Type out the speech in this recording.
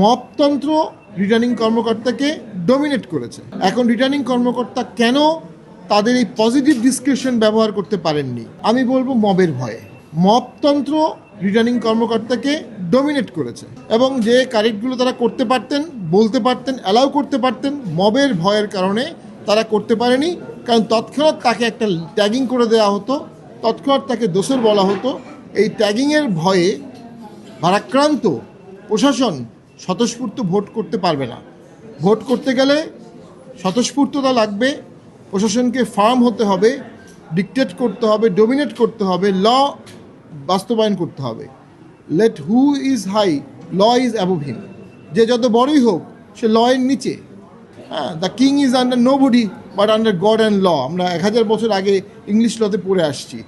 মপতন্ত্র returning কর্মকর্তাকে dominate করেছে। এখন রিটার্নিং কর্মকর্তা কেন তাদের এই পজিটিভ ডিসক্রিপশন ব্যবহার করতে পারেননি? আমি বলব মবের ভয়ে। মপতন্ত্র রিটার্নিং কর্মকর্তাকে ডমিনেট করেছে এবং যে কারেক্টগুলো তারা করতে পারতেন, বলতে পারতেন অ্যালাউ করতে পারতেন, মবের ভয়ের কারণে তারা করতে পারেনি। কারণ তৎক্ষণাৎ তাকে একটা ট্যাগিং করে দেওয়া হতো, তৎক্ষণাৎ তাকে দোষর বলা হতো। এই ট্যাগিংয়ের ভয়ে ভারাক্রান্ত প্রশাসন স্বতঃস্ফূর্ত ভোট করতে পারবে না। ভোট করতে গেলে স্বতঃস্ফূর্ততা লাগবে, প্রশাসনকে ফার্ম হতে হবে ডিকটেট করতে হবে ডোমিনেট করতে হবে ল বাস্তবায়ন করতে হবে। Let who is high law is above him যে যত বড়ই হোক, সে ল এর নিচে। হ্যাঁ the king is under nobody but under God and law আমরা এক হাজার বছর আগে ইংলিশ লতে পড়ে আসছি।